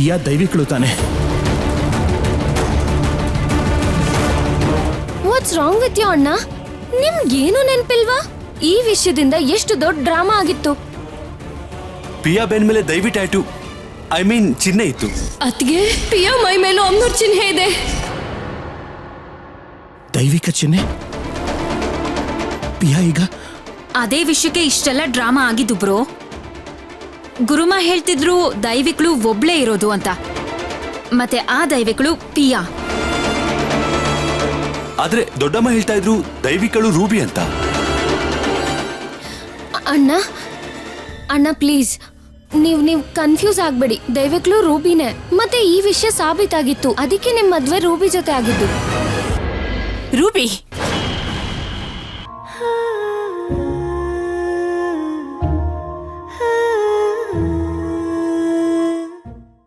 ಪಿಯಾ ದೈವಿಕಳು ತಾನೆ what's wrong with you ಅಣ್ಣ? ನಿಮ್ಗೇನು ನೆನ್ಪಿಲ್ವಾ? ಈ ವಿಷಯದಿಂದ ಎಷ್ಟು ದೊಡ್ಡ ಡ್ರಾಮಾ ಆಗಿತ್ತು. ಪಿಯಾ ಬೆನ್ ಮೇಲೆ ದೈವಿ ಟ್ಯಾಟು ಐ ಮೀನ್ ಚಿಹ್ನೆ ಇತ್ತು. ಅತ್ಗೆ ಪಿಯಾ ಮೈ ಮೇಲೂ ಅಮ್ಮನವ್ರ ಚಿಹ್ನೆ ಇದೆ. ದೈವಿಕ ಚಿಹ್ನೆ? ಪಿಯಾ ಈಗ? ಅದೇ ವಿಷಯಕ್ಕೆ ಇಷ್ಟೆಲ್ಲ ಡ್ರಾಮಾ ಆಗಿದ್ದು ಬ್ರೋ. ಗುರುಮ ಹೇಳ್ತಿದ್ರು ದೈವಿಕ್ಳು ಒಬ್ಳೇ ಇರೋದು ಅಂತ. ಮತ್ತೆ ಆ ದೈವಿಕ್ಳು ಪಿಯಾ. ಆದ್ರೆ ದೊಡ್ಡಮ್ಮ ಹೇಳ್ತಾ ಇದ್ರು ದೈವಿಕಳು ರೂಬಿ ಅಂತ. ಅಣ್ಣ ಅಣ್ಣ ಪ್ಲೀಸ್ ನೀವ್ ನೀವ್ ಕನ್ಫ್ಯೂಸ್ ಆಗ್ಬೇಡಿ. ದೈವಕ್ಲು ರೂಬಿನೇ. ಮತ್ತೆ ಈ ವಿಷಯ ಸಾಬೀತಾಗಿತ್ತು. ಅದಕ್ಕೆ ನಿಮ್ ಮದ್ವೆ ರೂಬಿ ಜೊತೆ ಆಗಿದ್ದು. ರೂಬಿ